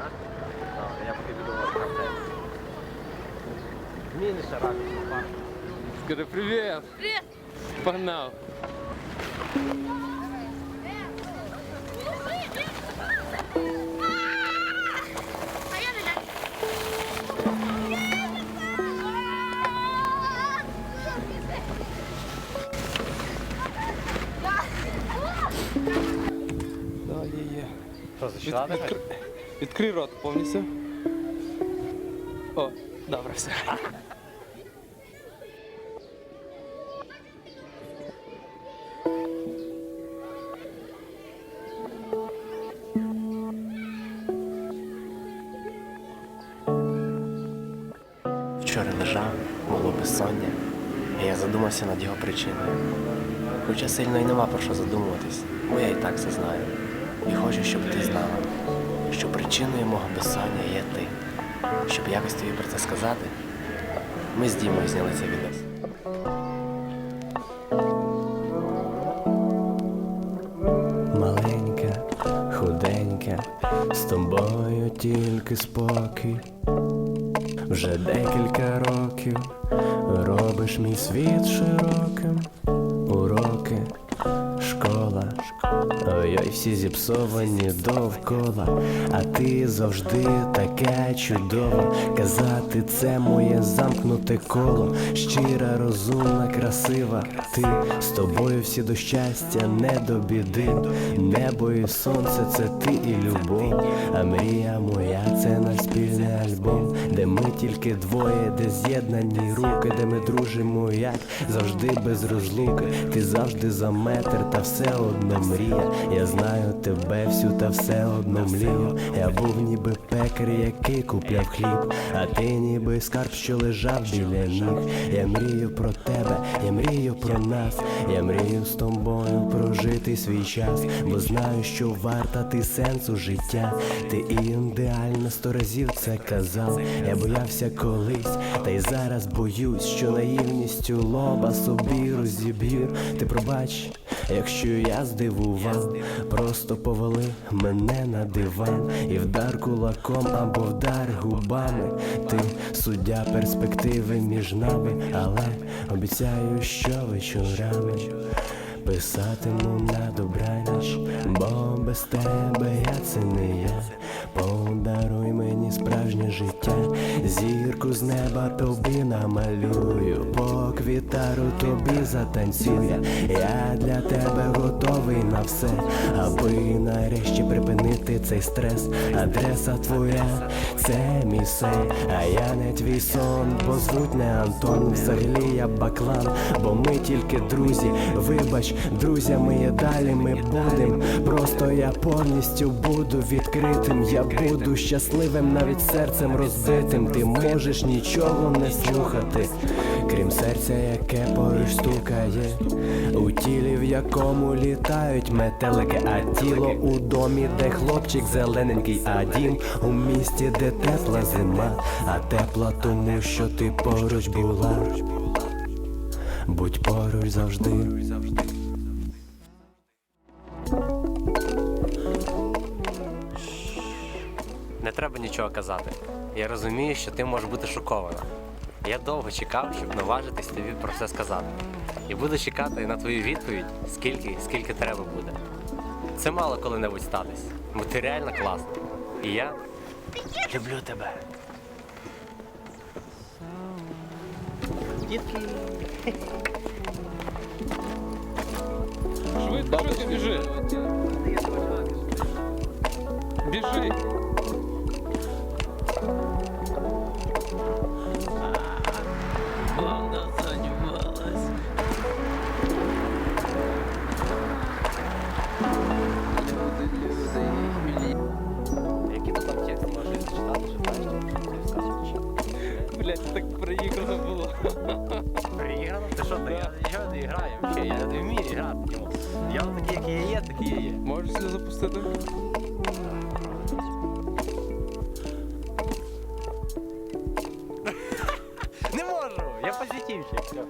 А? Так, я поки буду вас кафе. Зміни ще раз. Скажи привіт! Привіт! Погнав! А я не знаю. Да, є, є. Що, зачала Від- відкри- Відкрий рот повністю. О, добре, все. Вчора лежав, було безсоння, і я задумався над його причиною. Хоча сильно й нема про що задумуватись, бо я і так це знаю. І хочу, щоб ти знала, що причиною мого безсоння є ти. Щоб якось тобі про це сказати, ми з Дімою зняли цей відос. Маленька, худенька, з тобою тільки спокій. Вже декілька років робиш мій світ широким. Ой-ой, всі зіпсовані довкола, а ти завжди така чудова. Казати це моє замкнуте коло, щира, розумна, красива. Ти з тобою всі до щастя, не до біди. Небо і сонце це ти і любов. А мрія моя це наш спільний альбом, де ми тільки двоє, де з'єднані руки, де ми дружимо, як завжди без розлуки. Ти завжди за метр, та все одно мрія. Я знаю тебе всю, та все одно млію. Я був ніби пекар, який купляв хліб, а ти ніби скарб, що лежав біля ніг. Я мрію про тебе, я мрію про нас. Я мрію з тобою прожити свій час, бо знаю, що варта ти сенсу життя. Ти ідеально сто разів це казав. Я боявся колись, та й зараз боюсь, що наївністю лоба собі розіб'ю. Ти пробач, якщо я здивував, просто повели мене на диван і вдар кулаком або вдар губами. Ти суддя перспективи між нами, але обіцяю, що вечорами. Писатиму на добраніч, бо без тебе я це не я. Подаруй мені справжнє життя, зірку з неба тобі намалюю, по квітару тобі затанцюю. Я для тебе готовий на все, аби нарешті припинити цей стрес. Адреса твоя, це мій сон, а я не твій сон, бо не Антон. Взагалі я баклан, бо ми тільки друзі. Вибач, друзями є далі ми будем. Просто я повністю буду відкритим. Я буду щасливим, навіть серцем розбитим. Ти можеш нічого не слухати, крім серця, яке поруч стукає, у тілі, в якому літають метелики, а тіло у домі, де хлопчик зелененький, а дім у місті, де тепла зима, а тепла тому, що ти поруч була. Будь поруч завжди. Не треба нічого казати. Я розумію, що ти можеш бути шокована. Я довго чекав, щоб наважитись тобі про все сказати. І буду чекати на твою відповідь, скільки, скільки треба буде. Це мало коли-небудь статись, бо ти реально класна. І я люблю тебе. Швидко, швидко біжи. Біжи. Я такий, як я є, такий я є. Можеш це запустити? Не можу! Я позитивчик. Все.